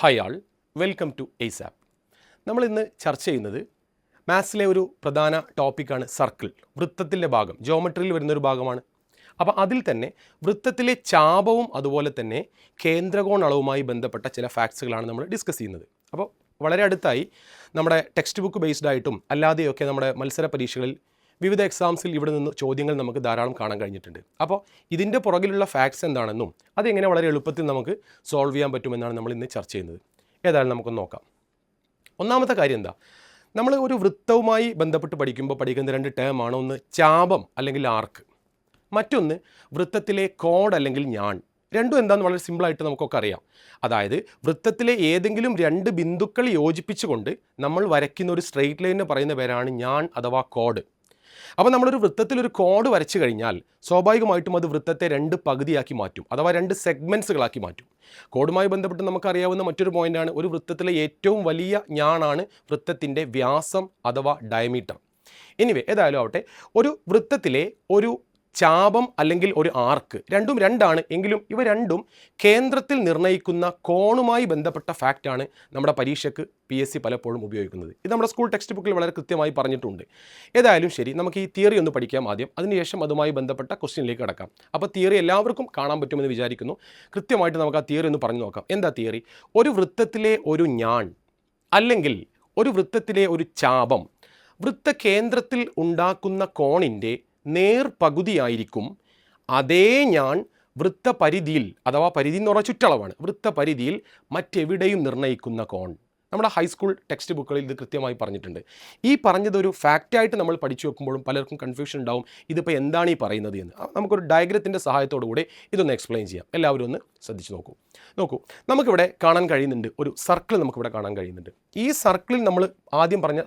Hi all welcome to ace app നമ്മൾ ഇന്ന് ചർച്ച ചെയ്യുന്നത് മാത്സിലെ ഒരു പ്രധാന ടോപ്പിക്കാണ് സർക്കിൾ വൃത്തത്തിന്റെ ഭാഗം ജോമെട്രിയിൽ വരുന്നൊരു ഭാഗമാണ്. അപ്പോൾ അതിൽ തന്നെ വൃത്തത്തിലെ ചാപവും അതുപോലെ തന്നെ കേന്ദ്രകോൺ അളവുമായി ബന്ധപ്പെട്ട ചില ഫാക്ട്സുകളാണ് നമ്മൾ ഡിസ്കസ് ചെയ്യുന്നത്. അപ്പോൾ വളരെ അടുത്തായി നമ്മുടെ ടെക്സ്റ്റ് ബുക്ക് ബേസ്ഡ് ആയിട്ടും അല്ലാതെയൊക്കെ നമ്മുടെ മത്സര പരീക്ഷകളിൽ വിവിധ എക്സാംസിൽ ഇവിടെ നിന്ന് ചോദ്യങ്ങൾ നമുക്ക് ധാരാളം കാണാൻ കഴിഞ്ഞിട്ടുണ്ട്. അപ്പോൾ ഇതിന്റെ പുറകിലുള്ള ഫാക്ട്സ് എന്താണെന്നും അതെങ്ങനെ വളരെ എളുപ്പത്തിൽ നമുക്ക് സോൾവ് ചെയ്യാൻ പറ്റുമെന്നാണ് നമ്മൾ ഇന്ന് ചർച്ച ചെയ്യുന്നത്. ഏതായാലും നമുക്കൊന്ന് നോക്കാം. ഒന്നാമത്തെ കാര്യം എന്താ? നമ്മൾ ഒരു വൃത്തവുമായി ബന്ധപ്പെട്ട് പഠിക്കുമ്പോൾ പഠിക്കുന്ന രണ്ട് ടേം ആണ്. ഒന്ന് ചാപം അല്ലെങ്കിൽ ആർക്ക് മറ്റൊന്ന് വൃത്തത്തിലെ കോഡ് അല്ലെങ്കിൽ ഞാൻ. രണ്ടും എന്താണെന്ന് വളരെ സിമ്പിളായിട്ട് നമുക്കൊക്കെ അറിയാം. അതായത് വൃത്തത്തിലെ ഏതെങ്കിലും രണ്ട് ബിന്ദുക്കൾ യോജിപ്പിച്ചുകൊണ്ട് നമ്മൾ വരയ്ക്കുന്ന ഒരു സ്ട്രെയിറ്റ് ലൈനിന് പറയുന്ന പേരാണ് ഞാൻ അഥവാ കോഡ്. അപ്പോൾ നമ്മളൊരു വൃത്തത്തിൽ ഒരു കോഡ് വരച്ചു കഴിഞ്ഞാൽ സ്വാഭാവികമായിട്ടും അത് വൃത്തത്തെ രണ്ട് പകുതിയാക്കി മാറ്റും അഥവാ രണ്ട് സെഗ്മെന്റ്സുകളാക്കി മാറ്റും. കോഡുമായി ബന്ധപ്പെട്ട് നമുക്കറിയാവുന്ന മറ്റൊരു പോയിന്റാണ് ഒരു വൃത്തത്തിലെ ഏറ്റവും വലിയ ഞാനാണ് വൃത്തത്തിന്റെ വ്യാസം അഥവാ ഡയമീറ്റർ. എനിവേ ഏതായാലും ആവട്ടെ ഒരു വൃത്തത്തിലെ ഒരു ചാപം അല്ലെങ്കിൽ ഒരു ആർക്ക്. രണ്ടും രണ്ടാണ്. എങ്കിലും ഇവ രണ്ടും കേന്ദ്രത്തിൽ നിർണയിക്കുന്ന കോണുമായി ബന്ധപ്പെട്ട ഫാക്റ്റാണ് നമ്മുടെ പരീക്ഷയ്ക്ക് പി എസ് സി പലപ്പോഴും ഉപയോഗിക്കുന്നത്. ഇത് നമ്മുടെ സ്കൂൾ ടെക്സ്റ്റ് ബുക്കിൽ വളരെ കൃത്യമായി പറഞ്ഞിട്ടുണ്ട്. ഏതായാലും ശരി നമുക്ക് ഈ തിയറി ഒന്ന് പഠിക്കാം ആദ്യം. അതിനുശേഷം അതുമായി ബന്ധപ്പെട്ട ക്വസ്റ്റ്യനിലേക്ക് കടക്കാം. അപ്പോൾ തിയറി എല്ലാവർക്കും കാണാൻ പറ്റുമെന്ന് വിചാരിക്കുന്നു. കൃത്യമായിട്ട് നമുക്ക് ആ തിയറി ഒന്ന് പറഞ്ഞു നോക്കാം. എന്താ തിയറി ഒരു വൃത്തത്തിലെ ഒരു ഞാൻ അല്ലെങ്കിൽ ഒരു വൃത്തത്തിലെ ഒരു ചാപം വൃത്തകേന്ദ്രത്തിൽ ഉണ്ടാക്കുന്ന കോണിന്റെ നേർപകുതിയായിരിക്കും. അതേ ഞാൻ വൃത്തപരിധിയിൽ അഥവാ പരിധി എന്ന് പറഞ്ഞാൽ ചുറ്റളവാണ്. വൃത്തപരിധിയിൽ മറ്റെവിടെയും നിർണയിക്കുന്ന കോൺ. നമ്മുടെ ഹൈസ്കൂൾ ടെക്സ്റ്റ് ബുക്കുകളിൽ ഇത് കൃത്യമായി പറഞ്ഞിട്ടുണ്ട്. ഈ പറഞ്ഞതൊരു ഫാക്റ്റായിട്ട് നമ്മൾ പഠിച്ചു വെക്കുമ്പോഴും പലർക്കും കൺഫ്യൂഷൻ ഉണ്ടാവും. ഇതിപ്പോൾ എന്താണ് ഈ പറയുന്നത് എന്ന്. നമുക്കൊരു ഡയഗ്രത്തിന്റെ സഹായത്തോടു കൂടി ഇതൊന്ന് എക്സ്പ്ലെയിൻ ചെയ്യാം. എല്ലാവരും ഒന്ന് ശ്രദ്ധിച്ച് നോക്കൂ. നോക്കൂ നമുക്കിവിടെ കാണാൻ കഴിയുന്നുണ്ട് ഒരു സർക്കിൾ നമുക്കിവിടെ കാണാൻ കഴിയുന്നുണ്ട്. ഈ സർക്കിളിൽ നമ്മൾ ആദ്യം പറഞ്ഞ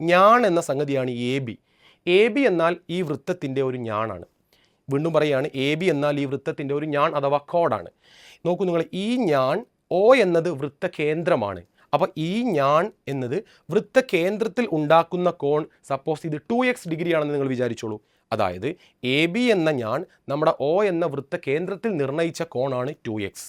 ഞാൻ എന്ന സംഗതിയാണ് എ ബി എ ബി എന്നാൽ ഈ വൃത്തത്തിന്റെ ഒരു ഞാണാണ്. വീണ്ടും പറയുകയാണ് എ ബി എന്നാൽ ഈ വൃത്തത്തിന്റെ ഒരു ഞാൻ അഥവാ കോഡാണ്. നോക്കൂ നിങ്ങൾ ഈ ഞാൻ ഒ എന്നത് വൃത്തകേന്ദ്രമാണ്. അപ്പോൾ ഈ ഞാൻ എന്നത് വൃത്തകേന്ദ്രത്തിൽ ഉണ്ടാക്കുന്ന കോൺ സപ്പോസ് ഇത് ടു എക്സ് ഡിഗ്രി ആണെന്ന് നിങ്ങൾ വിചാരിച്ചോളൂ. അതായത് എ ബി എന്ന ഞാൻ നമ്മുടെ ഒ എന്ന വൃത്തകേന്ദ്രത്തിൽ നിർണയിച്ച കോണാണ് ടു എക്സ്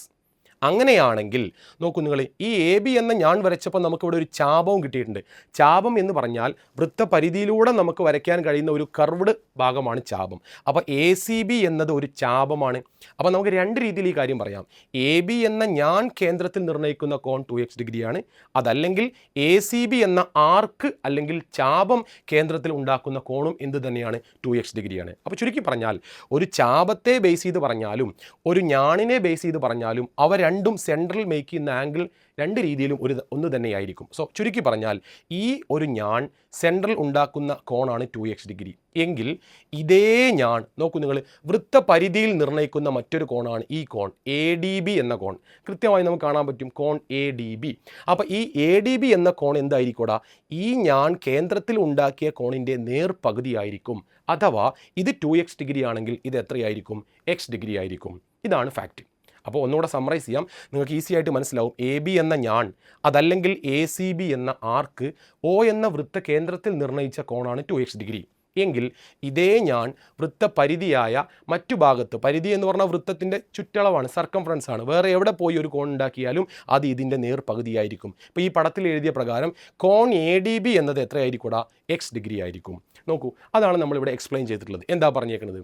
അങ്ങനെയാണെങ്കിൽ നോക്കൂ നിങ്ങൾ ഈ എ ബി എന്ന ഞാൻ വരച്ചപ്പോൾ നമുക്കിവിടെ ഒരു ചാപവും കിട്ടിയിട്ടുണ്ട്. ചാപം എന്ന് പറഞ്ഞാൽ വൃത്തപരിധിയിലൂടെ നമുക്ക് വരയ്ക്കാൻ കഴിയുന്ന ഒരു കർവ്ഡ് ഭാഗമാണ് ചാപം. അപ്പോൾ എ സി ബി എന്നത് ഒരു ചാപമാണ്. അപ്പോൾ നമുക്ക് രണ്ട് രീതിയിൽ ഈ കാര്യം പറയാം. എ ബി എന്ന ഞാൻ കേന്ദ്രത്തിൽ നിർണയിക്കുന്ന കോൺ ടു എക്സ് ഡിഗ്രിയാണ്. അതല്ലെങ്കിൽ എ സി ബി എന്ന ആർക്ക് അല്ലെങ്കിൽ ചാപം കേന്ദ്രത്തിൽ ഉണ്ടാക്കുന്ന കോണും എന്ത് തന്നെയാണ്? ടു എക്സ് ഡിഗ്രിയാണ്. അപ്പോൾ ചുരുക്കി പറഞ്ഞാൽ ഒരു ചാപത്തെ ബേസ് ചെയ്ത് പറഞ്ഞാലും ഒരു ഞാണിനെ ബേസ് ചെയ്ത് പറഞ്ഞാലും അവ രണ്ടും സെൻട്രൽ മേക്ക് ചെയ്യുന്ന ആംഗിൾ രണ്ട് രീതിയിലും ഒരു ഒന്ന് തന്നെയായിരിക്കും. സോ ചുരുക്കി പറഞ്ഞാൽ ഈ ഒരു ഞാൻ സെൻട്രൽ ഉണ്ടാക്കുന്ന കോണാണ് ടു എക്സ് ഡിഗ്രി എങ്കിൽ ഇതേ ഞാൻ നോക്കൂ നിങ്ങൾ വൃത്തപരിധിയിൽ നിർണയിക്കുന്ന മറ്റൊരു കോണാണ് ഈ കോൺ എ ഡി ബി എന്ന കോൺ. കൃത്യമായി നമുക്ക് കാണാൻ പറ്റും കോൺ എ ഡി ബി അപ്പോൾ ഈ എ ഡി ബി എന്ന കോൺ എന്തായിരിക്കൂടാ? ഈ ഞാൻ കേന്ദ്രത്തിൽ ഉണ്ടാക്കിയ കോണിന്റെ നേർപകുതിയായിരിക്കും അഥവാ ഇത് ടു എക്സ് ഡിഗ്രി ആണെങ്കിൽ ഇത് എത്രയായിരിക്കും? എക്സ് ഡിഗ്രി ആയിരിക്കും. ഇതാണ് ഫാക്റ്റ് അപ്പോൾ ഒന്നുകൂടെ സമ്മറൈസ് ചെയ്യാം. നിങ്ങൾക്ക് ഈസി ആയിട്ട് മനസ്സിലാവും. എ ബി എന്ന ഞാൻ അതല്ലെങ്കിൽ എ സി ബി എന്ന ആർക്ക് ഒ എന്ന വൃത്ത കേന്ദ്രത്തിൽ നിർണയിച്ച കോണാണ് ടു എക്സ് ഡിഗ്രി എങ്കിൽ ഇതേ ഞാൻ വൃത്തപരിധിയായ മറ്റു ഭാഗത്ത് പരിധി എന്ന് പറഞ്ഞാൽ വൃത്തത്തിന്റെ ചുറ്റളവാണ് സർക്കംഫറൻസ് ആണ്. വേറെ എവിടെ പോയി ഒരു കോൺ ഉണ്ടാക്കിയാലും അത് ഇതിന്റെ നേർപകുതിയായിരിക്കും. ഇപ്പോൾ ഈ പടത്തിൽ എഴുതിയ പ്രകാരം കോൺ എ ഡി ബി എന്നത് എത്രയായിരിക്കൂടാ? എക്സ് ഡിഗ്രി ആയിരിക്കും. നോക്കൂ അതാണ് നമ്മളിവിടെ എക്സ്പ്ലെയിൻ ചെയ്തിട്ടുള്ളത്. എന്താ പറഞ്ഞേക്കുന്നത്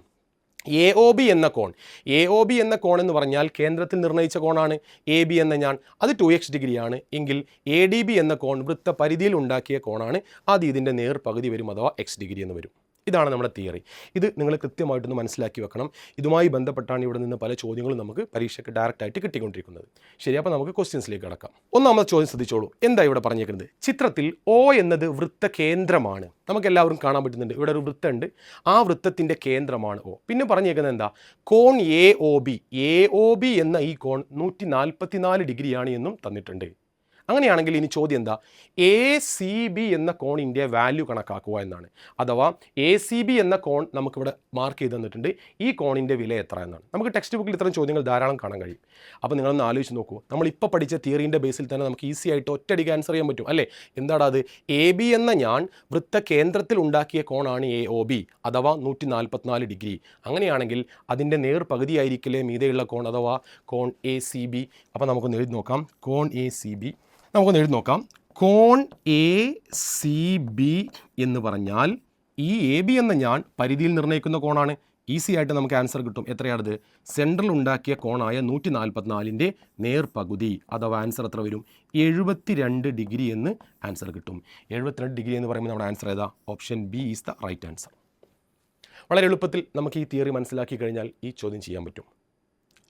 എ ഒ ബി എന്ന കോൺ. എ ഒ ബി എന്ന കോൺ എന്ന് പറഞ്ഞാൽ കേന്ദ്രത്തിൽ നിർണയിച്ച കോണാണ്. എ ബി എന്ന ഞാൻ. അത് ടു എക്സ് ഡിഗ്രിയാണ് എങ്കിൽ എ ഡി ബി എന്ന കോൺ വൃത്ത പരിധിയിൽ ഉണ്ടാക്കിയ കോണാണ്. അത് ഇതിന്റെ നേർ പകുതി വരും അഥവാ എക്സ് ഡിഗ്രി എന്ന് വരും. ഇതാണ് നമ്മുടെ തിയറി. ഇത് നിങ്ങൾ കൃത്യമായിട്ടൊന്ന് മനസ്സിലാക്കി വെക്കണം. ഇതുമായി ബന്ധപ്പെട്ടാണ് ഇവിടെ നിന്ന് പല ചോദ്യങ്ങളും നമുക്ക് പരീക്ഷയ്ക്ക് ഡയറക്റ്റായിട്ട് കിട്ടിക്കൊണ്ടിരിക്കുന്നത്. ശരി അപ്പോൾ നമുക്ക് ക്വസ്റ്റ്യൻസിലേക്ക് കിടക്കാം. ഒന്നാമത്തെ ചോദ്യം ശ്രദ്ധിച്ചോളൂ. എന്താ ഇവിടെ പറഞ്ഞേക്കുന്നത് ചിത്രത്തിൽ ഒ എന്നത് വൃത്ത കേന്ദ്രമാണ്. നമുക്ക് എല്ലാവരും കാണാൻ പറ്റുന്നുണ്ട്. ഇവിടെ ഒരു വൃത്തമുണ്ട്. ആ വൃത്തത്തിന്റെ കേന്ദ്രമാണ് ഒ പിന്നെ പറഞ്ഞേക്കുന്നത് എന്താ? കോൺ A O B A O B എന്ന ഈ കോൺ നൂറ്റി നാൽപ്പത്തി നാല് ഡിഗ്രിയാണ് എന്നും തന്നിട്ടുണ്ട്. അങ്ങനെയാണെങ്കിൽ ഇനി ചോദ്യം എന്താ? എ സി ബി എന്ന കോണിന്റെ വാല്യൂ കണക്കാക്കുക എന്നാണ്. അഥവാ എ സി ബി എന്ന കോൺ നമുക്കിവിടെ മാർക്ക് ചെയ്ത് തന്നിട്ടുണ്ട്. ഈ കോണിന്റെ വില എത്ര എന്നാണ്. നമുക്ക് ടെക്സ്റ്റ് ബുക്കിൽ ഇത്തരം ചോദ്യങ്ങൾ ധാരാളം കാണാൻ കഴിയും. അപ്പോൾ നിങ്ങളൊന്ന് ആലോചിച്ച് നോക്കൂ. നമ്മളിപ്പോൾ പഠിച്ച തിയറിന്റെ ബേസിൽ തന്നെ നമുക്ക് ഈസി ആയിട്ട് ഒറ്റയടിക്ക് ആൻസർ ചെയ്യാൻ പറ്റും അല്ലേ? എന്താണ് അത്? എ ബി എന്ന ഞാൻ വൃത്ത കേന്ദ്രത്തിൽ ഉണ്ടാക്കിയ കോണാണ് എ ഒ ബി അഥവാ നൂറ്റി നാൽപ്പത്തിനാല് ഡിഗ്രി. അങ്ങനെയാണെങ്കിൽ അതിന്റെ നേർ പകുതിയായിരിക്കില്ലേ മീതെയുള്ള കോൺ അഥവാ കോൺ എ സി ബി അപ്പോൾ നമുക്കൊന്ന് എഴുതി നോക്കാം. കോൺ എ സി ബി നമുക്കൊന്ന് എഴുതി നോക്കാം. കോൺ എ സി ബി എന്ന് പറഞ്ഞാൽ ഈ എ ബി എന്ന ഞാൻ പരിധിയിൽ നിർണയിക്കുന്ന കോണാണ്. ഈസി ആയിട്ട് നമുക്ക് ആൻസർ കിട്ടും. എത്രയാണത്? സെൻട്രൽ ഉണ്ടാക്കിയ കോണായ നൂറ്റി നാൽപ്പത്തിനാലിന്റെ നേർപകുതി. അഥവാ ആൻസർ എത്ര വരും? എഴുപത്തി രണ്ട് ഡിഗ്രി എന്ന് ആൻസർ കിട്ടും. എഴുപത്തിരണ്ട് ഡിഗ്രി എന്ന് പറയുമ്പോൾ നമ്മുടെ ആൻസർ ഏതാ? Option B is the right answer. വളരെ എളുപ്പത്തിൽ നമുക്ക് ഈ തിയറി മനസ്സിലാക്കി കഴിഞ്ഞാൽ ഈ ചോദ്യം ചെയ്യാൻ പറ്റും.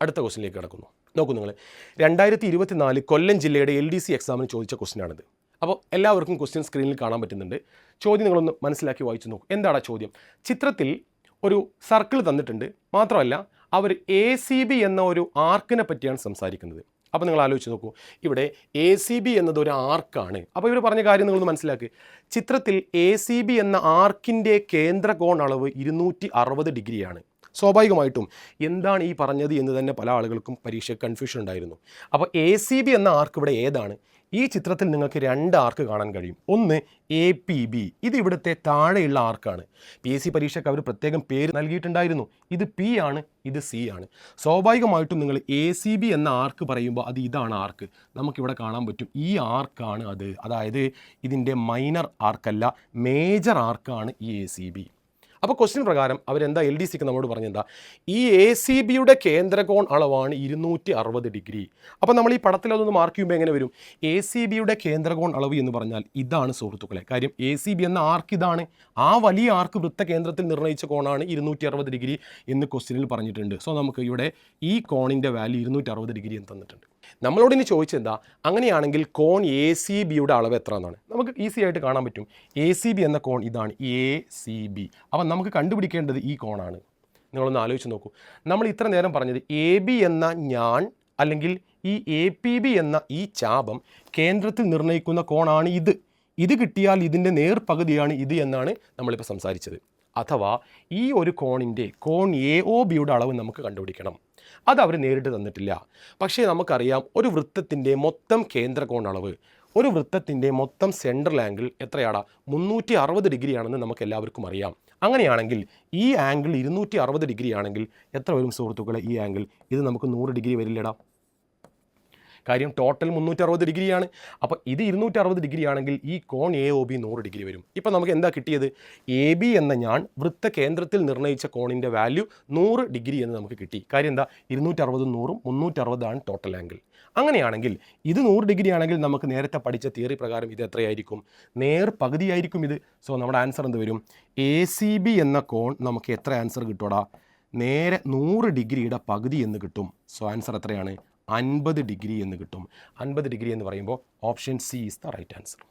അടുത്ത ക്വസ്റ്റിനിലേക്ക് കിടക്കുന്നു. നോക്കൂ നിങ്ങൾ രണ്ടായിരത്തി ഇരുപത്തിനാല് കൊല്ലം ജില്ലയുടെ എൽ ഡി സി എക്സാമിന് ചോദിച്ച ക്വസ്റ്റിനാണിത്. അപ്പോൾ എല്ലാവർക്കും ക്വസ്റ്റ്യൻ സ്ക്രീനിൽ കാണാൻ പറ്റുന്നുണ്ട്. ചോദ്യം നിങ്ങളൊന്ന് മനസ്സിലാക്കി വായിച്ചു നോക്കൂ. എന്താണ് ആ ചോദ്യം? ചിത്രത്തിൽ ഒരു സർക്കിൾ തന്നിട്ടുണ്ട്. മാത്രമല്ല അവർ എ സി ബി എന്ന ഒരു ആർക്കിനെ പറ്റിയാണ് സംസാരിക്കുന്നത്. അപ്പോൾ നിങ്ങൾ ആലോചിച്ച് നോക്കൂ. ഇവിടെ എ സി ബി എന്നത് ഒരു ആർക്കാണ്. അപ്പോൾ ഇവർ പറഞ്ഞ കാര്യം നിങ്ങളൊന്ന് മനസ്സിലാക്കി. ചിത്രത്തിൽ എ സി ബി എന്ന ആർക്കിന്റെ കേന്ദ്രകോൺ അളവ് ഇരുന്നൂറ്റി അറുപത് ഡിഗ്രിയാണ്. സ്വാഭാവികമായിട്ടും എന്താണ് ഈ പറഞ്ഞത് എന്ന് തന്നെ പല ആളുകൾക്കും പരീക്ഷ കൺഫ്യൂഷൻ ഉണ്ടായിരുന്നു. അപ്പോൾ എ സി ബി എന്ന ആർക്ക് ഇവിടെ ഏതാണ്? ഈ ചിത്രത്തിൽ നിങ്ങൾക്ക് രണ്ട് ആർക്ക് കാണാൻ കഴിയും. ഒന്ന് എ പി ബി ഇത് ഇവിടുത്തെ താഴെയുള്ള ആർക്കാണ് പി എസ് സി പരീക്ഷയ്ക്ക് അവർ പ്രത്യേകം പേര് നൽകിയിട്ടുണ്ടായിരുന്നു. ഇത് പി ആണ് ഇത് സി ആണ്. സ്വാഭാവികമായിട്ടും നിങ്ങൾ എ സി ബി എന്ന ആർക്ക് പറയുമ്പോൾ അത് ഇതാണ് ആർക്ക് നമുക്കിവിടെ കാണാൻ പറ്റും. ഈ ആർക്കാണ് അത്. അതായത് ഇതിന്റെ മൈനർ ആർക്കല്ല മേജർ ആർക്കാണ് ഈ എ സി ബി അപ്പോൾ ക്വസ്റ്റ്യൻ പ്രകാരം അവരെന്താ എൽ ഡി സിക്ക് നമ്മോട് പറഞ്ഞെന്താ? ഈ എ സി ബിയുടെ കേന്ദ്രകോൺ അളവാണ് ഇരുന്നൂറ്റി അറുപത് ഡിഗ്രി. അപ്പോൾ നമ്മൾ ഈ പടത്തിൽ അതൊന്ന് മാർക്ക് ചെയ്യുമ്പോൾ എങ്ങനെ വരും? എ സി ബിയുടെ കേന്ദ്രകോൺ അളവ് എന്ന് പറഞ്ഞാൽ ഇതാണ് സുഹൃത്തുക്കളെ. കാര്യം എ സി ബി എന്ന ആർക്ക് ഇതാണ്. ആ വലിയ ആർക്ക് വൃത്ത കേന്ദ്രത്തിൽ നിർണയിച്ച കോണാണ് ഇരുന്നൂറ്റി അറുപത് ഡിഗ്രി എന്ന് ക്വസ്റ്റ്യനിൽ പറഞ്ഞിട്ടുണ്ട്. സോ നമുക്ക് ഇവിടെ ഈ കോണിന്റെ വാല്യൂ ഇരുന്നൂറ്റി ഡിഗ്രി എന്ന് തന്നിട്ടുണ്ട്. നമ്മളോട് ഇനി ചോദിച്ചെന്താ? അങ്ങനെയാണെങ്കിൽ കോൺ എ സി ബിയുടെ അളവ് എത്ര എന്നാണ് നമുക്ക് ഈസി ആയിട്ട് കാണാൻ പറ്റും. എ സി ബി എന്ന കോൺ ഇതാണ് എ സി ബി അപ്പം നമുക്ക് കണ്ടുപിടിക്കേണ്ടത് ഈ കോണാണ്. നിങ്ങളൊന്ന് ആലോചിച്ച് നോക്കൂ. നമ്മൾ ഇത്ര നേരം പറഞ്ഞത് എ ബി എന്ന ഞാൻ അല്ലെങ്കിൽ ഈ എ പി ബി എന്ന ഈ ചാപം കേന്ദ്രത്തിൽ നിർണയിക്കുന്ന കോണാണ് ഇത്. ഇത് കിട്ടിയാൽ ഇതിന്റെ നേർപകുതിയാണ് ഇത് എന്നാണ് നമ്മളിപ്പോൾ സംസാരിച്ചത്. അഥവാ ഈ ഒരു കോണിന്റെ കോൺ എ ഒ ബിയുടെ അളവ് നമുക്ക് കണ്ടുപിടിക്കണം. അത് അവർ നേരിട്ട് തന്നിട്ടില്ല. പക്ഷേ നമുക്കറിയാം ഒരു വൃത്തത്തിന്റെ മൊത്തം കേന്ദ്ര കോണളവ് ഒരു വൃത്തത്തിന്റെ മൊത്തം സെൻട്രൽ ആംഗിൾ എത്രയാടാ? മുന്നൂറ്റി അറുപത് ഡിഗ്രി ആണെന്ന് നമുക്ക് എല്ലാവർക്കും അറിയാം. അങ്ങനെയാണെങ്കിൽ ഈ ആംഗിൾ ഇരുന്നൂറ്റി അറുപത് ഡിഗ്രി ആണെങ്കിൽ എത്ര വരും സുഹൃത്തുക്കളെ ഈ ആംഗിൾ? ഇത് നമുക്ക് നൂറ് ഡിഗ്രി വരില്ലടാ. കാര്യം ടോട്ടൽ മുന്നൂറ്റി അറുപത് ഡിഗ്രിയാണ്. അപ്പോൾ ഇത് ഇരുന്നൂറ്റി അറുപത് ഡിഗ്രി ആണെങ്കിൽ ഈ കോൺ എ ഒ ബി നൂറ് ഡിഗ്രി വരും. ഇപ്പോൾ നമുക്ക് എന്താ കിട്ടിയത്? എ ബി എന്ന ഞാൻ വൃത്ത കേന്ദ്രത്തിൽ നിർണയിച്ച കോണിന്റെ വാല്യൂ നൂറ് ഡിഗ്രി എന്ന് നമുക്ക് കിട്ടി. കാര്യം എന്താ? ഇരുന്നൂറ്റി അറുപതും നൂറും മുന്നൂറ്റി അറുപതാണ് ടോട്ടൽ ആംഗിൾ അങ്ങനെയാണെങ്കിൽ ഇത് നൂറ് ഡിഗ്രി ആണെങ്കിൽ നമുക്ക് നേരത്തെ പഠിച്ച തിയറി പ്രകാരം ഇത് എത്രയായിരിക്കും? നേർ പകുതിയായിരിക്കും ഇത്. സോ നമ്മുടെ ആൻസർ എന്ത് വരും? എ സി ബി എന്ന കോൺ നമുക്ക് എത്ര ആൻസർ കിട്ടൂടാ നേരെ നൂറ് ഡിഗ്രിയുടെ പകുതി എന്ന് കിട്ടും. സോ ആൻസർ എത്രയാണ്? അൻപത് ഡിഗ്രി എന്ന് കിട്ടും. അൻപത് ഡിഗ്രി എന്ന് പറയുമ്പോൾ option C is the right answer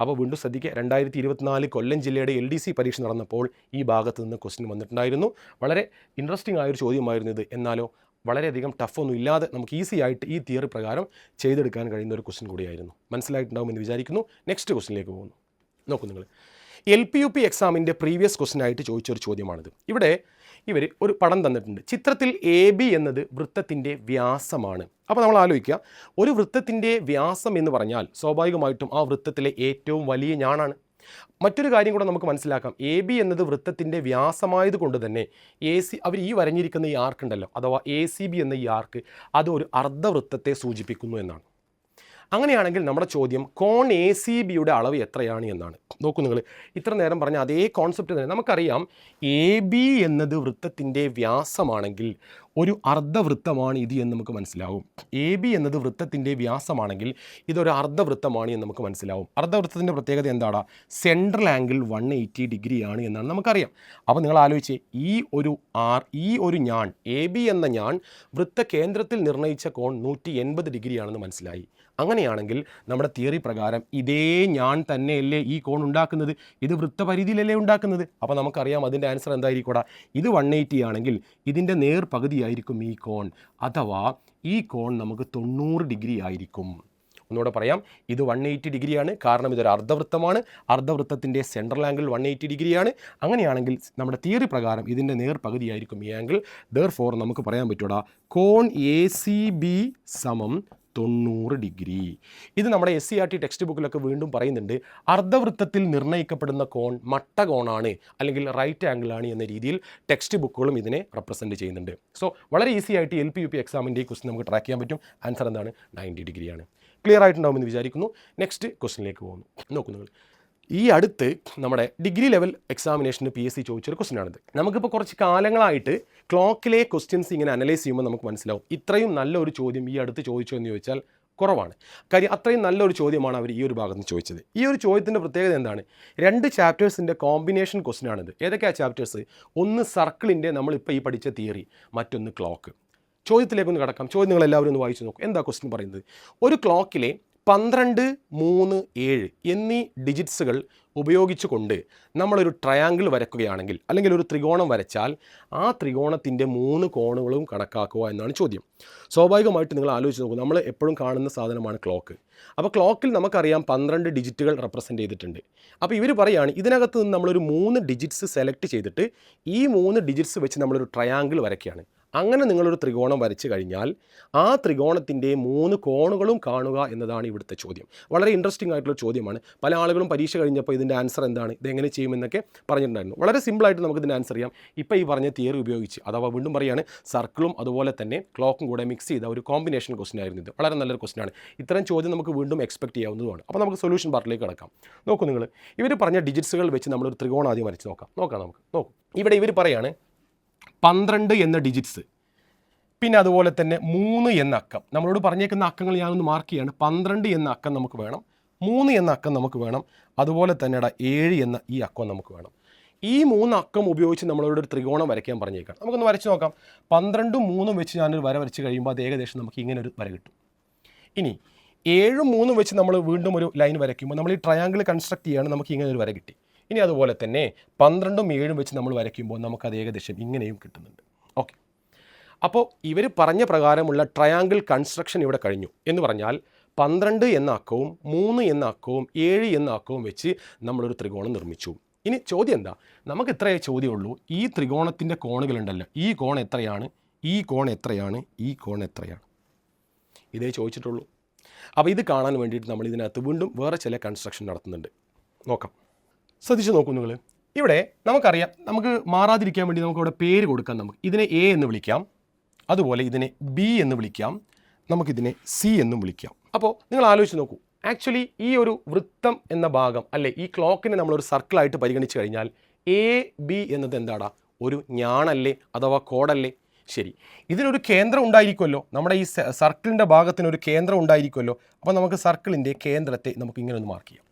അപ്പോൾ വീണ്ടും ശ്രദ്ധിക്കുക രണ്ടായിരത്തി ഇരുപത്തിനാല് കൊല്ലം ജില്ലയുടെ എൽ ഡി സി പരീക്ഷ നടന്നപ്പോൾ ഈ ഭാഗത്ത് നിന്ന് ക്വസ്റ്റ്യൻ വന്നിട്ടുണ്ടായിരുന്നു. വളരെ ഇൻട്രസ്റ്റിംഗ് ആയൊരു ചോദ്യമായിരുന്നു ഇത്. എന്നാലോ വളരെയധികം ടഫൊന്നും ഇല്ലാതെ നമുക്ക് ഈസി ആയിട്ട് ഈ തിയറി പ്രകാരം ചെയ്തെടുക്കാൻ കഴിയുന്ന ഒരു ക്വസ്റ്റ്യൻ കൂടിയായിരുന്നു. മനസ്സിലായിട്ടുണ്ടാകുമെന്ന് വിചാരിക്കുന്നു. നെക്സ്റ്റ് ക്വസ്റ്റിനിലേക്ക് പോകുന്നു. നോക്കൂ നിങ്ങൾ. എൽ പി യു പി എക്സാമിന്റെ പ്രീവിയസ് ക്വസ്റ്റ്യൻ ആയിട്ട് ചോദിച്ചൊരു ചോദ്യമാണിത്. ഇവിടെ ഇവർ ഒരു പടം തന്നിട്ടുണ്ട്. ചിത്രത്തിൽ എ ബി എന്നത് വൃത്തത്തിന്റെ വ്യാസമാണ്. അപ്പോൾ നമ്മൾ ആലോചിക്കുക ഒരു വൃത്തത്തിന്റെ വ്യാസം എന്ന് പറഞ്ഞാൽ സ്വാഭാവികമായിട്ടും ആ വൃത്തത്തിലെ ഏറ്റവും വലിയ ഞാനാണ്. മറ്റൊരു കാര്യം കൂടെ നമുക്ക് മനസ്സിലാക്കാം. എ ബി എന്നത് വൃത്തത്തിന്റെ വ്യാസമായതുകൊണ്ട് തന്നെ എ സി അവർ ഈ വരഞ്ഞിരിക്കുന്ന ഈ ആർക്കുണ്ടല്ലോ അഥവാ എ സി ബി എന്ന ഈ ആർക്ക് അത് ഒരു അർദ്ധവൃത്തത്തെ സൂചിപ്പിക്കുന്നു എന്നാണ്. അങ്ങനെയാണെങ്കിൽ നമ്മുടെ ചോദ്യം കോൺ എ സി ബിയുടെ അളവ് എത്രയാണ് എന്നാണ്. നോക്കൂ നിങ്ങൾ ഇത്ര നേരം പറഞ്ഞ അതേ കോൺസെപ്റ്റ് തന്നെ. നമുക്കറിയാം എ ബി എന്നത് വൃത്തത്തിന്റെ വ്യാസമാണെങ്കിൽ ഒരു അർദ്ധവൃത്തമാണ് ഇത് എന്ന് നമുക്ക് മനസ്സിലാവും. എ ബി എന്നത് വൃത്തത്തിന്റെ വ്യാസമാണെങ്കിൽ ഇതൊരു അർദ്ധവൃത്തമാണ് എന്ന് നമുക്ക് മനസ്സിലാവും. അർദ്ധവൃത്തത്തിന്റെ പ്രത്യേകത എന്താണ് central angle one eighty degree ആണ് എന്നാണ് നമുക്കറിയാം. അപ്പോൾ നിങ്ങൾ ആലോചിച്ച് ഈ ഒരു ആർ ഈ ഒരു ഞാൻ എ ബി എന്ന ഞാൻ വൃത്തകേന്ദ്രത്തിൽ നിർണയിച്ച കോൺ നൂറ്റി എൺപത് ഡിഗ്രിയാണെന്ന് മനസ്സിലായി. അങ്ങനെയാണെങ്കിൽ നമ്മുടെ തിയറി പ്രകാരം ഇതേ ഞാൻ തന്നെയല്ലേ ഈ കോൺ ഉണ്ടാക്കുന്നത്? ഇത് വൃത്തപരിധിയിലല്ലേ ഉണ്ടാക്കുന്നത്? അപ്പോൾ നമുക്കറിയാം അതിന്റെ ആൻസർ എന്തായിരിക്കൂടാ? ഇത് വൺ എയ്റ്റി ആണെങ്കിൽ ഇതിന്റെ നേർ പകുതിയായിരിക്കും ഈ കോൺ. അഥവാ ഈ കോൺ നമുക്ക് തൊണ്ണൂറ് ഡിഗ്രി ആയിരിക്കും. ഒന്നുകൂടെ പറയാം. ഇത് വൺ എയ്റ്റി ഡിഗ്രിയാണ്. കാരണം ഇതൊരു അർദ്ധവൃത്തമാണ്. അർദ്ധവൃത്തത്തിന്റെ സെൻട്രൽ ആംഗിൾ വൺ എയ്റ്റി ഡിഗ്രിയാണ്. അങ്ങനെയാണെങ്കിൽ നമ്മുടെ തിയറി പ്രകാരം ഇതിന്റെ നേർ പകുതിയായിരിക്കും ഈ ആംഗിൾ ദർ ഫോർ നമുക്ക് പറയാൻ പറ്റൂടാ. കോൺ എ സി ബി സമം തൊണ്ണൂറ് ഡിഗ്രി. ഇത് നമ്മുടെ S C R T text ബുക്കിലൊക്കെ വീണ്ടും പറയുന്നുണ്ട് അർദ്ധവൃത്തത്തിൽ നിർണയിക്കപ്പെടുന്ന കോൺ മട്ട കോണാണ് അല്ലെങ്കിൽ റൈറ്റ് ആംഗിൾ ആണ് എന്ന രീതിയിൽ ടെക്സ്റ്റ് ബുക്കുകളും ഇതിനെ റെപ്രസെന്റ് ചെയ്യുന്നുണ്ട്. സോ വളരെ ഈസി ആയിട്ട് എൽ പി യു പി എക്സാമിന്റെ ഈ ക്വസ്റ്റൻ നമുക്ക് ട്രാക്ക് ചെയ്യാൻ പറ്റും. ആൻസർ എന്താണ്? നയന്റി ഡിഗ്രിയാണ്. ക്ലിയർ ആയിട്ടുണ്ടാവുമെന്ന് വിചാരിക്കുന്നു. നെക്സ്റ്റ് ക്വസ്റ്റിനിലേക്ക് പോകുന്നു. നോക്കൂ ഈ അടുത്ത് നമ്മുടെ ഡിഗ്രി ലെവൽ എക്സാമിനേഷന് പി എസ് സി ചോദിച്ചൊരു ക്വസ്റ്റ്യൻ ആണിത് നമുക്കിപ്പോൾ കുറച്ച് കാലങ്ങളായിട്ട് ക്ലോക്കിലെ ക്വസ്റ്റ്യൻസ് ഇങ്ങനെ അനലൈസ് ചെയ്യുമ്പോൾ നമുക്ക് മനസ്സിലാവും ഇത്രയും നല്ലൊരു ചോദ്യം ഈ അടുത്ത് ചോദിച്ചോ എന്ന് ചോദിച്ചാൽ കുറവാണ്. കാര്യം അത്രയും നല്ലൊരു ചോദ്യമാണ് അവർ ഈ ഒരു ഭാഗത്ത് നിന്ന് ചോദിച്ചത്. ഈ ഒരു ചോദ്യത്തിന്റെ പ്രത്യേകത എന്താണ്? രണ്ട് ചാപ്റ്റേഴ്സിന്റെ കോമ്പിനേഷൻ ക്വസ്റ്റ്യൻ ആണിത് ഏതൊക്കെയാണ് ചാപ്റ്റേഴ്സ്? ഒന്ന് സർക്കിളിന്റെ നമ്മളിപ്പോൾ ഈ പഠിച്ച തിയറി മറ്റൊന്ന് ക്ലോക്ക്. ചോദ്യത്തിലേക്കൊന്ന് കിടക്കാം. ചോദ്യം നിങ്ങൾ എല്ലാവരും ഒന്ന് വായിച്ചു നോക്കും. എന്താ ക്വസ്റ്റ്യൻ പറയുന്നത്? ഒരു ക്ലോക്കിലെ പന്ത്രണ്ട് മൂന്ന് ഏഴ് എന്നീ ഡിജിറ്റ്സുകൾ ഉപയോഗിച്ചുകൊണ്ട് നമ്മളൊരു ട്രയാങ്കിൾ വരക്കുകയാണെങ്കിൽ അല്ലെങ്കിൽ ഒരു ത്രികോണം വരച്ചാൽ ആ ത്രികോണത്തിന്റെ മൂന്ന് കോണുകളും കണക്കാക്കുക എന്നാണ് ചോദ്യം. സ്വാഭാവികമായിട്ട് നിങ്ങൾ ആലോചിച്ച് നോക്കും നമ്മൾ എപ്പോഴും കാണുന്ന സാധനമാണ് ക്ലോക്ക് അപ്പോൾ ക്ലോക്കിൽ നമുക്കറിയാം പന്ത്രണ്ട് ഡിജിറ്റുകൾ റെപ്രസെന്റ് ചെയ്തിട്ടുണ്ട്. അപ്പോൾ ഇവർ പറയുകയാണ് ഇതിനകത്ത് നിന്ന് നമ്മളൊരു മൂന്ന് ഡിജിറ്റ്സ് സെലക്ട് ചെയ്തിട്ട് ഈ മൂന്ന് ഡിജിറ്റ്സ് വെച്ച് നമ്മളൊരു ട്രയാങ്കിൾ വരയ്ക്കുകയാണ്. അങ്ങനെ നിങ്ങളൊരു ത്രികോണം വരച്ചു കഴിഞ്ഞാൽ ആ ത്രികോണത്തിന്റെ മൂന്ന് കോണുകളും കാണുക എന്നതാണ് ഇവിടുത്തെ ചോദ്യം. വളരെ ഇൻട്രസ്റ്റിംഗ് ആയിട്ടുള്ള ചോദ്യമാണ്. പല ആളുകളും പരീക്ഷ കഴിഞ്ഞപ്പോൾ ഇതിന്റെ ആൻസർ എന്താണ്? ഇതെങ്ങനെ ചെയ്യുമെന്നൊക്കെ പറഞ്ഞിട്ടുണ്ടായിരുന്നു. വളരെ സിമ്പിളായിട്ട് നമുക്ക് ഇതിന്റെ ആൻസർ ചെയ്യാം. ഇപ്പോൾ ഈ പറഞ്ഞ തിയറി ഉപയോഗിച്ച് അഥവാ വീണ്ടും പറയുകയാണ് സർക്കിളും അതുപോലെ തന്നെ ക്ലോക്കും കൂടെ മിക്സ് ചെയ്ത ഒരു കോമ്പിനേഷൻ ക്വസ്റ്റൻ ആയിരുന്നു ഇത്. വളരെ നല്ലൊരു ക്വസ്റ്റൻ ആണ്. ഇത്തരം ചോദ്യം നമുക്ക് വീണ്ടും എക്സ്പെക്ട് ചെയ്യാവുന്നതുമാണ്. അപ്പോൾ നമുക്ക് സൊല്യൂഷൻ പാർട്ടിലേക്ക് കിടക്കാം. നോക്കൂ നിങ്ങൾ ഇവർ പറഞ്ഞ ഡിജിറ്റ്സുകൾ വെച്ച് നമ്മളൊരു ത്രികോണം ആദ്യം വരച്ച് നോക്കാം. നോക്കാം നമുക്ക്. നോക്കും. ഇവിടെ ഇവർ പറയാണ് പന്ത്രണ്ട് എന്ന ഡിജിറ്റ്സ് പിന്നെ അതുപോലെ തന്നെ മൂന്ന് എന്ന അക്കം. നമ്മളോട് പറഞ്ഞേക്കുന്ന അക്കങ്ങൾ ഞാനൊന്ന് മാർക്ക് ചെയ്യാണ്. പന്ത്രണ്ട് എന്ന അക്കം നമുക്ക് വേണം. മൂന്ന് എന്ന അക്കം നമുക്ക് വേണം. അതുപോലെ തന്നെ ഇട ഏഴ് എന്ന ഈ അക്കം നമുക്ക് വേണം. ഈ മൂന്ന് അക്കം ഉപയോഗിച്ച് നമ്മളോട് ഒരു ത്രികോണം വരയ്ക്കാൻ പറഞ്ഞേക്കാം. നമുക്കൊന്ന് വരച്ച് നോക്കാം. പന്ത്രണ്ടും മൂന്നും വെച്ച് ഞാനൊരു വര വരച്ച് കഴിയുമ്പോൾ അത് ഏകദേശം നമുക്ക് ഇങ്ങനെ ഒരു വര കിട്ടും. ഇനി ഏഴും മൂന്നും വെച്ച് നമ്മൾ വീണ്ടും ഒരു ലൈൻ വരയ്ക്കുമ്പോൾ നമ്മൾ ഈ ട്രയാങ്കിൾ കൺസ്ട്രക്ട് ചെയ്യുകയാണ് നമുക്ക് ഇങ്ങനെ ഒരു വര കിട്ടി. ഇനി അതുപോലെ തന്നെ പന്ത്രണ്ടും ഏഴും വെച്ച് നമ്മൾ വരയ്ക്കുമ്പോൾ നമുക്കത് ഏകദേശം ഇങ്ങനെയും കിട്ടുന്നുണ്ട്. ഓക്കെ. അപ്പോൾ ഇവർ പറഞ്ഞ പ്രകാരമുള്ള ട്രയാങ്കിൾ കൺസ്ട്രക്ഷൻ ഇവിടെ കഴിഞ്ഞു. എന്ന് പറഞ്ഞാൽ പന്ത്രണ്ട് എന്ന അക്കവും മൂന്ന് എന്ന അക്കവും ഏഴ് എന്ന അക്കവും വെച്ച് നമ്മളൊരു ത്രികോണം നിർമ്മിച്ചു. ഇനി ചോദ്യം എന്താ? നമുക്ക് ഇത്രയേ ചോദ്യമുള്ളൂ. ഈ ത്രികോണത്തിന്റെ കോണുകളുണ്ടല്ലോ. ഈ കോൺ എത്രയാണ്? ഈ കോൺ എത്രയാണ്? ഈ കോൺ എത്രയാണ്? ഇതേ ചോദിച്ചിട്ടുള്ളൂ. അപ്പോൾ ഇത് കാണാൻ വേണ്ടിയിട്ട് നമ്മൾ ഇതിനകത്ത് വീണ്ടും വേറെ ചില കൺസ്ട്രക്ഷൻ നടത്തുന്നുണ്ട്. നോക്കാം. ശ്രദ്ധിച്ച് നോക്കൂ നിങ്ങൾ ഇവിടെ നമുക്കറിയാം നമുക്ക് മാറാതിരിക്കാൻ വേണ്ടി നമുക്ക് ഇവിടെ പേര് കൊടുക്കാം നമുക്ക്. ഇതിനെ എ എന്ന് വിളിക്കാം. അതുപോലെ ഇതിനെ ബി എന്ന് വിളിക്കാം. നമുക്കിതിനെ സി എന്നും വിളിക്കാം. അപ്പോൾ നിങ്ങൾ ആലോചിച്ച് നോക്കൂ. ആക്ച്വലി ഈ ഒരു വൃത്തം എന്ന ഭാഗം അല്ലെ ഈ ക്ലോക്കിനെ നമ്മളൊരു സർക്കിളായിട്ട് പരിഗണിച്ച് കഴിഞ്ഞാൽ എ ബി എന്നത് എന്താടാ? ഒരു ഞാണല്ലേ അഥവാ കോടല്ലേ ശരി. ഇതിനൊരു കേന്ദ്രം ഉണ്ടായിരിക്കുമല്ലോ. നമ്മുടെ ഈ സർക്കിളിന്റെ ഭാഗത്തിന് ഒരു കേന്ദ്രം ഉണ്ടായിരിക്കുമല്ലോ. അപ്പോൾ നമുക്ക് സർക്കിളിന്റെ കേന്ദ്രത്തെ നമുക്ക് ഇങ്ങനെ ഒന്ന് മാർക്ക് ചെയ്യാം.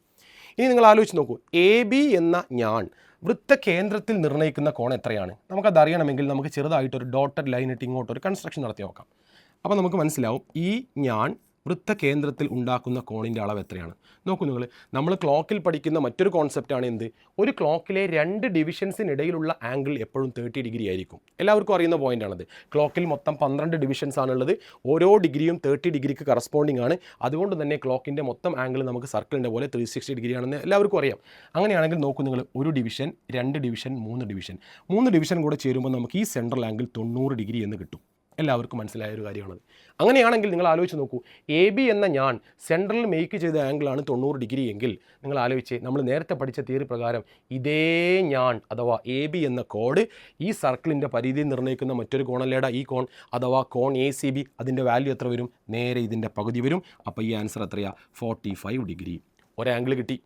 ഇനി നിങ്ങൾ ആലോചിച്ച് നോക്കൂ. എ ബി എന്ന ഞാൻ വൃത്ത കേന്ദ്രത്തിൽ നിർണയിക്കുന്ന കോൺ എത്രയാണ്? നമുക്കത് അറിയണമെങ്കിൽ നമുക്ക് ചെറുതായിട്ടൊരു ഡോട്ടഡ് ലൈൻ ഇട്ട് ഇങ്ങോട്ടൊരു കൺസ്ട്രക്ഷൻ നടത്തി നോക്കാം. അപ്പോൾ നമുക്ക് മനസ്സിലാവും ഈ ഞാൻ വൃത്ത കേന്ദ്രത്തിൽ ഉണ്ടാക്കുന്ന കോണിന്റെ അളവ് എത്രയാണ്? നോക്കൂ നിങ്ങൾ നമ്മൾ ക്ലോക്കിൽ പഠിക്കുന്ന മറ്റൊരു കോൺസെപ്റ്റാണ് എന്ത്? ഒരു ക്ലോക്കിലെ രണ്ട് ഡിവിഷൻസിനിടയിലുള്ള ആംഗിൾ എപ്പോഴും തേർട്ടി ഡിഗ്രി ആയിരിക്കും. എല്ലാവർക്കും അറിയുന്ന പോയിന്റാണത് ക്ലോക്കിൽ മൊത്തം പന്ത്രണ്ട് ഡിവിഷൻസ് ആണുള്ളത്. ഓരോ ഡിഗ്രിയും തേർട്ടി ഡിഗ്രിക്ക് കറസ്പോണ്ടിങ് ആണ്. അതുകൊണ്ട് തന്നെ ക്ലോക്കിന്റെ മൊത്തം ആംഗിൾ നമുക്ക് സർക്കിളിന്റെ പോലെ ത്രീ സിക്സ്റ്റി ഡിഗ്രി ആണെന്ന് എല്ലാവർക്കും അറിയാം. അങ്ങനെയാണെങ്കിൽ നോക്കൂ നിങ്ങൾ ഒരു ഡിവിഷൻ രണ്ട് ഡിവിഷൻ മൂന്ന് ഡിവിഷൻ മൂന്ന് ഡിവിഷൻ കൂടെ ചേരുമ്പോൾ നമുക്ക് ഈ സെൻട്രൽ ആംഗിൾ തൊണ്ണൂറ് ഡിഗ്രി എന്ന് കിട്ടും. എല്ലാവർക്കും മനസ്സിലായ ഒരു കാര്യമാണത്. അങ്ങനെയാണെങ്കിൽ നിങ്ങൾ ആലോചിച്ച് നോക്കൂ. എ ബി എന്ന ഞാൻ സെൻട്രൽ മേക്ക് ചെയ്ത ആംഗിളാണ് തൊണ്ണൂറ് ഡിഗ്രി എങ്കിൽ നിങ്ങൾ ആലോചിച്ച് നമ്മൾ നേരത്തെ പഠിച്ച തീയറി പ്രകാരം ഇതേ ഞാൻ അഥവാ എ ബി എന്ന കോഡ് ഈ സർക്കിളിന്റെ പരിധി നിർണയിക്കുന്ന മറ്റൊരു കോണല്ലേട ഈ കോൺ? അഥവാ കോൺ എ സി ബി അതിന്റെ വാല്യൂ എത്ര വരും? നേരെ ഇതിന്റെ പകുതി വരും. അപ്പോൾ ഈ ആൻസർ എത്രയാണ് ഫോർട്ടി ഫൈവ് ഡിഗ്രി. ഒരാംഗിൾ കിട്ടി.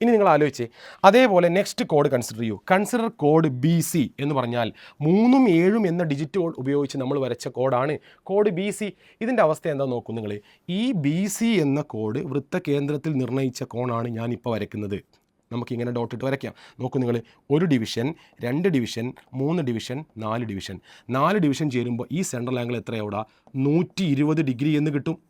ഇനി നിങ്ങൾ ആലോചിച്ച് അതേപോലെ നെക്സ്റ്റ് കോഡ് കൺസിഡർ ചെയ്യൂ. കൺസിഡർ കോഡ് ബി സി എന്ന് പറഞ്ഞാൽ മൂന്നും ഏഴും എന്ന ഡിജിറ്റ് കോഡ് ഉപയോഗിച്ച് നമ്മൾ വരച്ച കോഡാണ് കോഡ് ബി സി ഇതിന്റെ അവസ്ഥ എന്താ നോക്കൂ നിങ്ങൾ ഈ ബി സി എന്ന കോഡ് വൃത്തകേന്ദ്രത്തിൽ നിർണയിച്ച കോണാണ് ഞാനിപ്പോൾ വരയ്ക്കുന്നത്. നമുക്കിങ്ങനെ ഡോട്ട് ഇട്ട് വരയ്ക്കാം. നോക്കൂ നിങ്ങൾ ഒരു ഡിവിഷൻ രണ്ട് ഡിവിഷൻ മൂന്ന് ഡിവിഷൻ നാല് ഡിവിഷൻ നാല് ഡിവിഷൻ ചേരുമ്പോൾ ഈ സെൻട്രൽ ആംഗിൾ എത്രയാവിടാ നൂറ്റി ഇരുപത് ഡിഗ്രി എന്ന് കിട്ടും.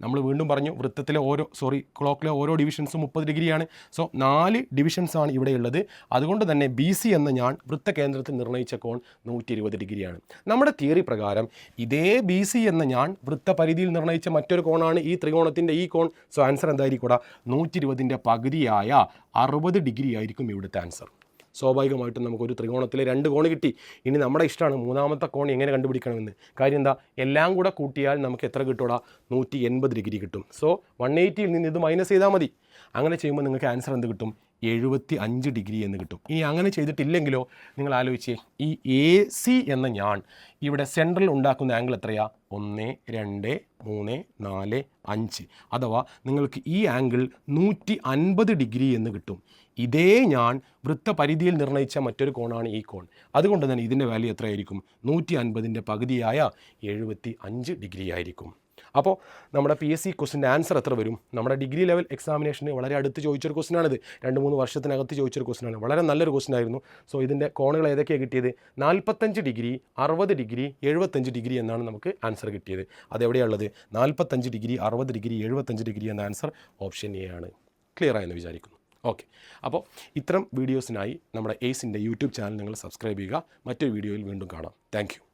നമ്മൾ വീണ്ടും പറഞ്ഞു വൃത്തത്തിലെ ഓരോ സോറി ക്ലോക്കിലെ ഓരോ ഡിവിഷൻസും മുപ്പത് ഡിഗ്രിയാണ്. സോ നാല് ഡിവിഷൻസാണ് ഇവിടെയുള്ളത് അതുകൊണ്ട് തന്നെ ബി സി എന്ന ഞാൻ വൃത്തകേന്ദ്രത്തിൽ നിർണയിച്ച കോൺ നൂറ്റി ഇരുപത് ഡിഗ്രിയാണ്. നമ്മുടെ തിയറി പ്രകാരം ഇതേ ബി സി എന്ന ഞാൻ വൃത്തപരിധിയിൽ നിർണയിച്ച മറ്റൊരു കോണാണ് ഈ ത്രികോണത്തിന്റെ ഈ കോൺ. സോ ആൻസർ എന്തായിരിക്കും നൂറ്റി ഇരുപതിന്റെ പകുതിയായ അറുപത് ഡിഗ്രി ആയിരിക്കും ഇവിടുത്തെ ആൻസർ സ്വാഭാവികമായിട്ടും നമുക്കൊരു ത്രികോണത്തിലെ രണ്ട് കോണ് കിട്ടി. ഇനി നമ്മുടെ ഇഷ്ടമാണ് മൂന്നാമത്തെ കോൺ എങ്ങനെ കണ്ടുപിടിക്കണമെന്ന്. കാര്യം എന്താ? എല്ലാം കൂടെ കൂട്ടിയാൽ നമുക്ക് എത്ര കിട്ടൂടാ നൂറ്റി എൺപത് ഡിഗ്രി കിട്ടും. സോ വൺ എയ്റ്റിയിൽ നിന്ന് ഇത് മൈനസ് ചെയ്താൽ മതി. അങ്ങനെ ചെയ്യുമ്പോൾ നിങ്ങൾക്ക് ആൻസർ എന്ത് കിട്ടും? എഴുപത്തി അഞ്ച് ഡിഗ്രി എന്ന് കിട്ടും. ഇനി അങ്ങനെ ചെയ്തിട്ടില്ലെങ്കിലോ? നിങ്ങൾ ആലോചിച്ചേ ഈ എ സി എന്ന ഞാൻ ഇവിടെ സെൻട്രൽ ഉണ്ടാക്കുന്ന ആംഗിൾ എത്രയാ? ഒന്ന് രണ്ട് മൂന്ന് നാല് അഞ്ച്. അഥവാ നിങ്ങൾക്ക് ഈ ആംഗിൾ നൂറ്റി അൻപത് ഡിഗ്രി എന്ന് കിട്ടും. ഇതേ ഞാൻ വൃത്തപരിധിയിൽ നിർണയിച്ച മറ്റൊരു കോണാണ് ഈ കോൺ. അതുകൊണ്ട് തന്നെ ഇതിന്റെ വാല്യൂ എത്രയായിരിക്കും? നൂറ്റി അൻപതിന്റെ പകുതിയായ എഴുപത്തി അഞ്ച് ഡിഗ്രി ആയിരിക്കും. അപ്പോൾ നമ്മുടെ പി എസ് സി ക്വസ്റ്റിന്റെ ആൻസർ എത്ര വരും? നമ്മുടെ ഡിഗ്രി ലെവൽ എക്സാമിനേഷന് വളരെ അടുത്ത് ചോദിച്ചൊരു ക്വസ്റ്റിനാണിത് രണ്ട് മൂന്ന് വർഷത്തിനകത്ത് ചോദിച്ചൊരു ക്വസ്റ്റിനാണ് വളരെ നല്ലൊരു ക്വസ്റ്റൻ ആയിരുന്നു. സോ ഇതിന്റെ കോണുകൾ ഏതൊക്കെയാണ് കിട്ടിയത്? നാൽപ്പത്തഞ്ച് ഡിഗ്രി അറുപത് ഡിഗ്രി എഴുപത്തഞ്ച് ഡിഗ്രി എന്നാണ് നമുക്ക് ആൻസർ കിട്ടിയത്. അതെവിടെയുള്ളത് നാൽപ്പത്തഞ്ച് ഡിഗ്രി അറുപത് ഡിഗ്രി എഴുപത്തഞ്ച് ഡിഗ്രി എന്ന ആൻസർ ഓപ്ഷൻ എ ആണ്. ക്ലിയർ ആയെന്ന് വിചാരിക്കുന്നു. ഓക്കെ. അപ്പോൾ ഇത്തരം വീഡിയോസിനായി നമ്മുടെ എയ്സിന്റെ യൂട്യൂബ് ചാനൽ നിങ്ങൾ സബ്സ്ക്രൈബ് ചെയ്യുക. മറ്റൊരു വീഡിയോയിൽ വീണ്ടും കാണാം. താങ്ക്